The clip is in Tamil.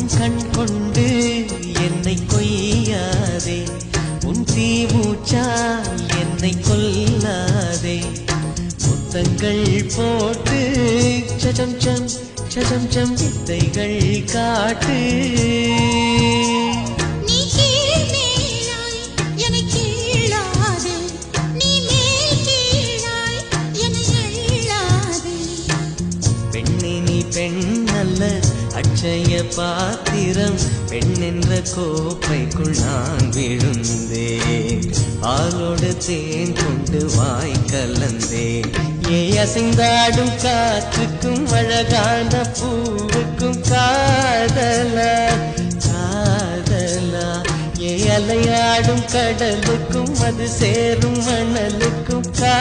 உன் கண் கொண்டு என்னை கொய்யாதே. உன் தீமூச்சால் என்னை கொல்லாதே. முத்தங்கள் போட்டு சஜம் சம் சஜம் சம் வித்தைகள் காட்டு. பெண் அல்ல. அச்சய பாத்திரம் பெண்ணென்ற கோப்பைக்குள் நான் விழுந்தேன். ஆளோடு தேன் கொண்டு வாய் கலந்தேன். ஏ அசைந்தாடும் காற்றுக்கும் அழகான பூவுக்கும் காதலா காதலா. ஏ அலையாடும் கடலுக்கும் அது சேரும் மணலுக்கும் கா